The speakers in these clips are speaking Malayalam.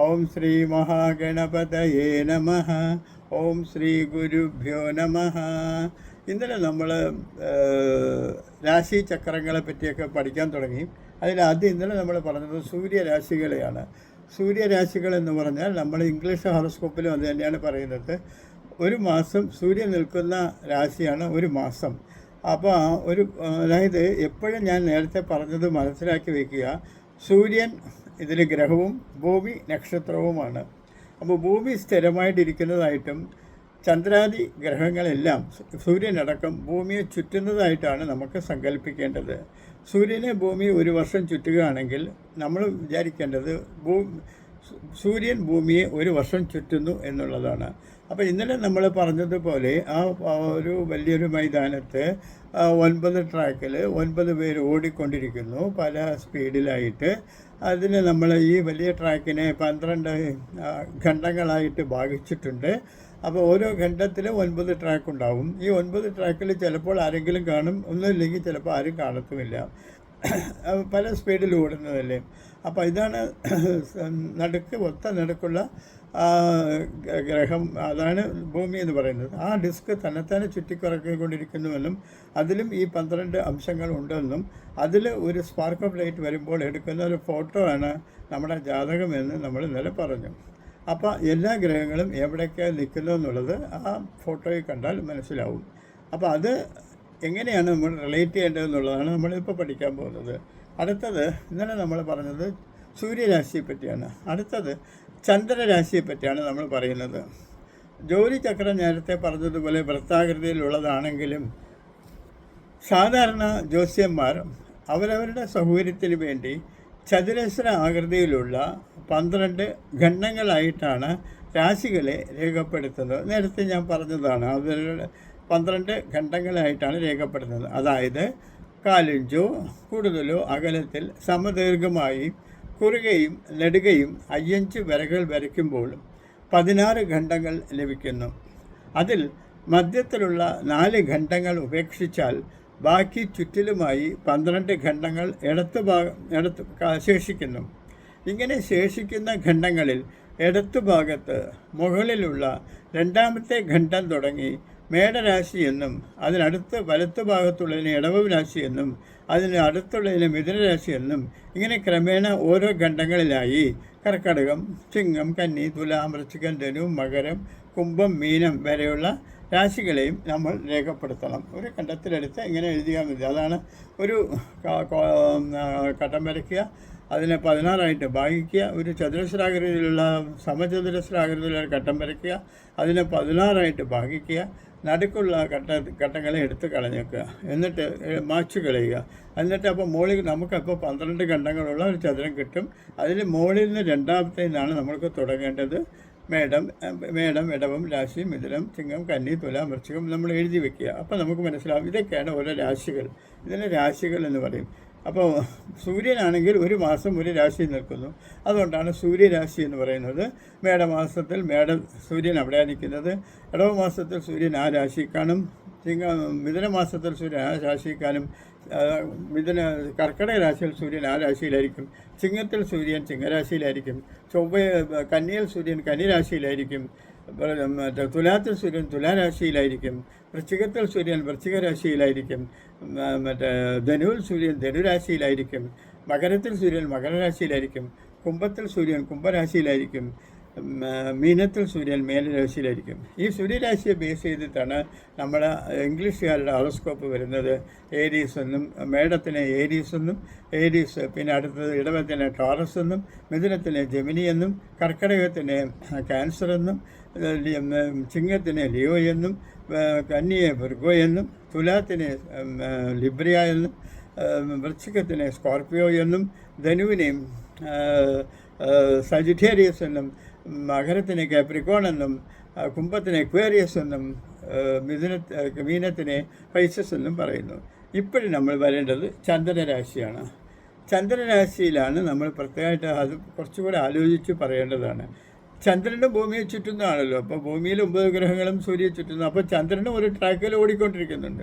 ഓം ശ്രീ മഹാഗണപതയേ നമ. ഓം ശ്രീ ഗുരുഭ്യോ നമ. ഇന്നലെ നമ്മൾ രാശി ചക്രങ്ങളെ പറ്റിയൊക്കെ പഠിക്കാൻ തുടങ്ങി. അതിൽ ആദ്യം ഇന്നലെ നമ്മൾ പറഞ്ഞത് സൂര്യരാശികളെയാണ്. സൂര്യരാശികൾ എന്ന് പറഞ്ഞാൽ നമ്മൾ ഇംഗ്ലീഷ് ഹോറോസ്കോപ്പിലും അത് തന്നെയാണ് പറയുന്നത്. ഒരു മാസം സൂര്യൻ നിൽക്കുന്ന രാശിയാണ് ഒരു മാസം. അപ്പോൾ ഒരു അതായത് എപ്പോഴും ഞാൻ നേരത്തെ പറഞ്ഞത് മനസ്സിലാക്കി വയ്ക്കുക സൂര്യൻ ഇതിൽ ഗ്രഹവും ഭൂമി നക്ഷത്രവുമാണ്. അപ്പോൾ ഭൂമി സ്ഥിരമായിട്ടിരിക്കുന്നതായിട്ടും ചന്ദ്രാദി ഗ്രഹങ്ങളെല്ലാം സൂര്യനടക്കം ഭൂമിയെ ചുറ്റുന്നതായിട്ടാണ് നമുക്ക് സങ്കല്പിക്കേണ്ടത്. സൂര്യനെ ഭൂമി ഒരു വർഷം ചുറ്റുകയാണെങ്കിൽ നമ്മൾ വിചാരിക്കേണ്ടത് ഭൂ സൂര്യൻ ഭൂമിയെ ഒരു വർഷം ചുറ്റുന്നു എന്നുള്ളതാണ്. അപ്പോൾ ഇന്നലെ നമ്മൾ പറഞ്ഞതുപോലെ ആ ഒരു വലിയൊരു മൈതാനത്ത് ഒൻപത് ട്രാക്കിൽ ഒൻപത് പേര് ഓടിക്കൊണ്ടിരിക്കുന്നു പല സ്പീഡിലായിട്ട്. അതിന് നമ്മൾ ഈ വലിയ ട്രാക്കിനെ പന്ത്രണ്ട് ഖണ്ഡങ്ങളായിട്ട് ഭാഗിച്ചിട്ടുണ്ട്. അപ്പോൾ ഓരോ ഖണ്ഡത്തിലും ഒൻപത് ട്രാക്ക് ഉണ്ടാവും ഈ ഒൻപത് ട്രാക്കിൽ ചിലപ്പോൾ ആരെങ്കിലും കാണും ഒന്നുമില്ലെങ്കിൽ ചിലപ്പോൾ ആരും കാണത്തുമില്ല. പല സ്പീഡിൽ ഓടുന്നതല്ലേ. അപ്പോൾ ഇതാണ് നടുക്ക് ഒത്ത നടുക്കുള്ള ഗ്രഹം അതാണ് ഭൂമി എന്ന് പറയുന്നത്. ആ ഡിസ്ക് തന്നെത്താനെ ചുറ്റിക്കറക്കിക്കൊണ്ടിരിക്കുന്നുവെന്നും അതിലും ഈ പന്ത്രണ്ട് അംശങ്ങൾ ഉണ്ടെന്നും അതിൽ ഒരു സ്പാർക്ക് ഓഫ് ലൈറ്റ് വരുമ്പോൾ എടുക്കുന്ന ഒരു ഫോട്ടോ ആണ് നമ്മുടെ ജാതകമെന്ന് നമ്മൾ ഇന്നലെ പറഞ്ഞു. അപ്പോൾ എല്ലാ ഗ്രഹങ്ങളും എവിടെയൊക്കെ നിൽക്കുന്നു എന്നുള്ളത് ആ ഫോട്ടോയിൽ കണ്ടാൽ മനസ്സിലാവും. അപ്പോൾ അത് എങ്ങനെയാണ് നമ്മൾ റിലേറ്റ് ചെയ്യേണ്ടതെന്നുള്ളതാണ് നമ്മളിപ്പോൾ പഠിക്കാൻ പോകുന്നത്. അടുത്തത് ഇന്നലെ നമ്മൾ പറഞ്ഞത് സൂര്യരാശിയെ പറ്റിയാണ്. അടുത്തത് ചന്ദ്രരാശിയെ പറ്റിയാണ് നമ്മൾ പറയുന്നത്. ജോലി ചക്രം നേരത്തെ പറഞ്ഞതുപോലെ വൃത്താകൃതിയിലുള്ളതാണെങ്കിലും സാധാരണ ജ്യോത്സ്യന്മാർ അവരവരുടെ സൗകര്യത്തിന് വേണ്ടി ചതുരശ്ര ആകൃതിയിലുള്ള പന്ത്രണ്ട് ഖണ്ഡങ്ങളായിട്ടാണ് രാശികളെ രേഖപ്പെടുത്തുന്നത്. നേരത്തെ ഞാൻ പറഞ്ഞതാണ് അവരുടെ പന്ത്രണ്ട് ഖണ്ഡങ്ങളായിട്ടാണ് രേഖപ്പെടുത്തുന്നത് അതായത് കാലിഞ്ചോ കൂടുതലോ അകലത്തിൽ സമദീർഘമായി കുറുകയും നെടുകയും അയ്യഞ്ച് വരകൾ വരയ്ക്കുമ്പോൾ പതിനാറ് ഖണ്ഡങ്ങൾ ലഭിക്കുന്നു. അതിൽ മധ്യത്തിലുള്ള നാല് ഖണ്ഡങ്ങൾ ഉപേക്ഷിച്ചാൽ ബാക്കി ചുറ്റിലുമായി പന്ത്രണ്ട് ഖണ്ഡങ്ങൾ ഇടത്ത് ഭാഗം ഇടത്ത് ശേഷിക്കുന്നു. ഇങ്ങനെ ശേഷിക്കുന്ന ഖണ്ഡങ്ങളിൽ ഇടത്തുഭാഗത്ത് മുകളിലുള്ള രണ്ടാമത്തെ ഖണ്ഡം തുടങ്ങി മേടരാശി എന്നും അതിനടുത്ത് വലത്ത് ഭാഗത്തുള്ളതിനെ ഇടവ രാശി എന്നും അതിന് അടുത്തുള്ളതിനെ മിഥുനരാശി എന്നും ഇങ്ങനെ ക്രമേണ ഓരോ ഖണ്ഡങ്ങളിലായി. കർക്കടകം ചിങ്ങം കന്നി തുലാം വൃശ്ചികം ധനു മകരം കുംഭം മീനം വരെയുള്ള രാശികളെയും നമ്മൾ രേഖപ്പെടുത്തണം. ഒരു കണ്ടത്തിലെടുത്ത് ഇങ്ങനെ എഴുതിയാൽ മതി. അതാണ് ഒരു കട്ടം വരയ്ക്കുക. അതിനെ പതിനാറായിട്ട് ഭാഗിക്കുക. ഒരു ചതുരശ്രാകൃതിയിലുള്ള സമചതുരശ്രാകൃതിയിലുള്ള ഘട്ടം വരയ്ക്കുക. അതിനെ പതിനാറായിട്ട് ഭാഗിക്കുക. നടുക്കുള്ള ഘട്ട ഘട്ടങ്ങളെ എടുത്ത് കളഞ്ഞേക്കുക. എന്നിട്ട് മാച്ച് കളയുക. എന്നിട്ട് അപ്പോൾ മുകളിൽ നമുക്കപ്പോൾ പന്ത്രണ്ട് ഖണ്ഡങ്ങളുള്ള ഒരു ചതുരം കിട്ടും. അതിൽ മുകളിൽ നിന്ന് രണ്ടാമത്തേതാണ് നമ്മൾക്ക് തുടങ്ങേണ്ടത്. മേടം മേടം ഇടവം രാശി മിഥുനം ചിങ്ങം കന്നി തുല വൃശ്ചികം നമ്മൾ എഴുതി വെക്കുക. അപ്പോൾ നമുക്ക് മനസ്സിലാവും ഇതൊക്കെയാണ് ഓരോ രാശികൾ. ഇതിനെ രാശികൾ എന്ന് പറയും. അപ്പോൾ സൂര്യനാണെങ്കിൽ ഒരു മാസം ഒരു രാശി നിൽക്കുന്നു. അതുകൊണ്ടാണ് സൂര്യരാശി എന്ന് പറയുന്നത്. മേടമാസത്തിൽ മേട സൂര്യൻ അവിടെയാണ് നിൽക്കുന്നത്. ഇടവ മാസത്തിൽ സൂര്യൻ ആ രാശി കാണും. ചിങ്ങ മിഥുന മാസത്തിൽ സൂര്യൻ ആ രാശി കാണും. മിഥുന കർക്കിടക രാശിയിൽ സൂര്യൻ ആ രാശിയിലായിരിക്കും. ചിങ്ങത്തിൽ സൂര്യൻ ചിങ്ങരാശിയിലായിരിക്കും. ചൊവ്വ കന്നിയിൽ സൂര്യൻ കന്നിരാശിയിലായിരിക്കും മറ്റേ തുലാത്തിൽ സൂര്യൻ തുലാരാശിയിലായിരിക്കും വൃശ്ചികത്തിൽ സൂര്യൻ വൃശ്ചിക രാശിയിലായിരിക്കും മറ്റേ ധനുവിൽ സൂര്യൻ ധനുരാശിയിലായിരിക്കും മകരത്തിൽ സൂര്യൻ മകരരാശിയിലായിരിക്കും കുംഭത്തിൽ സൂര്യൻ കുംഭരാശിയിലായിരിക്കും മീനത്തിൽ സൂര്യൻ മേലരാശിയിലായിരിക്കും. ഈ സൂര്യരാശിയെ ബേസ് ചെയ്തിട്ടാണ് നമ്മുടെ ഇംഗ്ലീഷുകാരുടെ ഹോറോസ്കോപ്പ് വരുന്നത്. ഏരീസ് എന്നും മേടത്തിന് ഏരീസ് എന്നും ഏരീസ് പിന്നെ അടുത്തത് ഇടവത്തിന് ടോറസ് എന്നും മിഥുനത്തിന് ജെമിനി എന്നും കർക്കിടകത്തിന് ക്യാൻസർ എന്നും ചിങ്ങത്തിന് ലിയോ എന്നും കന്നിയെ വിർഗോ എന്നും തുലാത്തിന് ലിബ്രിയ എന്നും വൃശ്ചികത്തിന് സ്കോർപ്പിയോ എന്നും ധനുവിനെയും സജിറ്റേറിയസ് എന്നും മകരത്തിന് കാപ്രിക്കോൺ എന്നും കുംഭത്തിനെ ക്വേരിയസ് എന്നും മിഥുന മീനത്തിന് പൈസസ് എന്നും പറയുന്നു. ഇപ്പോഴും നമ്മൾ വരേണ്ടത് ചന്ദ്രരാശിയാണ്. ചന്ദ്രരാശിയിലാണ് നമ്മൾ പ്രത്യേകമായിട്ട് അത് കുറച്ചുകൂടെ ആലോചിച്ച് പറയേണ്ടതാണ്. ചന്ദ്രന്റെ ഭൂമിയെ ചുറ്റുന്നതാണല്ലോ. അപ്പോൾ ഭൂമിയിൽ ഒമ്പത് ഗ്രഹങ്ങളും സൂര്യയെ ചുറ്റുന്നു. അപ്പോൾ ചന്ദ്രനും ഒരു ട്രാക്കിൽ ഓടിക്കൊണ്ടിരിക്കുന്നുണ്ട്.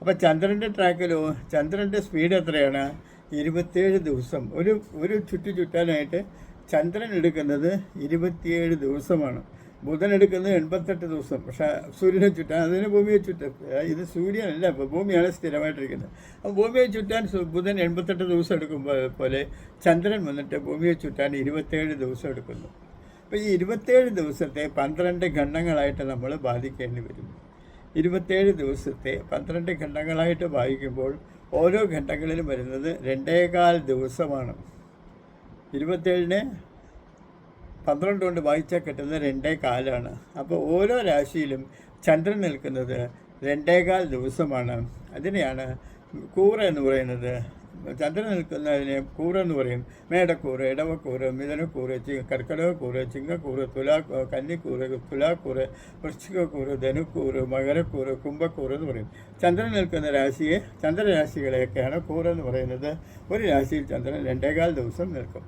അപ്പോൾ ചന്ദ്രന്റെ ട്രാക്കിലോ ചന്ദ്രന്റെ സ്പീഡ് എത്രയാണ്? ഇരുപത്തേഴ് ദിവസം. ഒരു ഒരു ചുറ്റു ചുറ്റാനായിട്ട് ചന്ദ്രൻ എടുക്കുന്നത് ഇരുപത്തിയേഴ് ദിവസമാണ്. ബുധൻ എടുക്കുന്നത് എൺപത്തെട്ട് ദിവസം. പക്ഷേ സൂര്യനെ ചുറ്റാൻ അതിന് ഭൂമിയെ ചുറ്റാൻ ഇത് സൂര്യനല്ല ഇപ്പോൾ ഭൂമിയാണ് സ്ഥിരമായിട്ടിരിക്കുന്നത്. അപ്പോൾ ഭൂമിയെ ചുറ്റാൻ ബുധൻ എൺപത്തെട്ട് ദിവസം എടുക്കുമ്പോൾ പോലെ ചന്ദ്രൻ വന്നിട്ട് ഭൂമിയെ ചുറ്റാൻ ഇരുപത്തേഴ് ദിവസം എടുക്കുന്നു. അപ്പോൾ ഈ ഇരുപത്തേഴ് ദിവസത്തെ പന്ത്രണ്ട് ഖണ്ഡങ്ങളായിട്ട് നമ്മൾ ബാധിക്കേണ്ടി വരും. ഇരുപത്തേഴ് ദിവസത്തെ പന്ത്രണ്ട് ഖണ്ഡങ്ങളായിട്ട് വായിക്കുമ്പോൾ ഓരോ ഘട്ടങ്ങളിലും വരുന്നത് രണ്ടേകാൽ ദിവസമാണ്. ഇരുപത്തേഴിന് പന്ത്രണ്ട് കൊണ്ട് വായിച്ചാൽ കിട്ടുന്നത് രണ്ടേ കാലാണ്. അപ്പോൾ ഓരോ രാശിയിലും ചന്ദ്രൻ നിൽക്കുന്നത് രണ്ടേകാൽ ദിവസമാണ്. അതിനെയാണ് കൂറ എന്ന് പറയുന്നത്. ചന്ദ്രൻ നിൽക്കുന്നതിനെ കൂറ എന്ന് പറയും. മേടക്കൂറ് ഇടവക്കൂറ് മിഥുനക്കൂറ് ചി കർക്കിടകക്കൂറ് ചിങ്ങക്കൂറ് തുലാ കന്നിക്കൂറ് തുലാക്കൂറ് വൃശ്ചികക്കൂറ് ധനുക്കൂറ് മകരക്കൂറ് കുംഭക്കൂറ് എന്ന് പറയും. ചന്ദ്രൻ നിൽക്കുന്ന രാശിയെ ചന്ദ്രരാശികളെയൊക്കെയാണ് കൂറ് എന്ന് പറയുന്നത്. ഒരു രാശിയിൽ ചന്ദ്രൻ രണ്ടേകാൽ ദിവസം നിൽക്കും.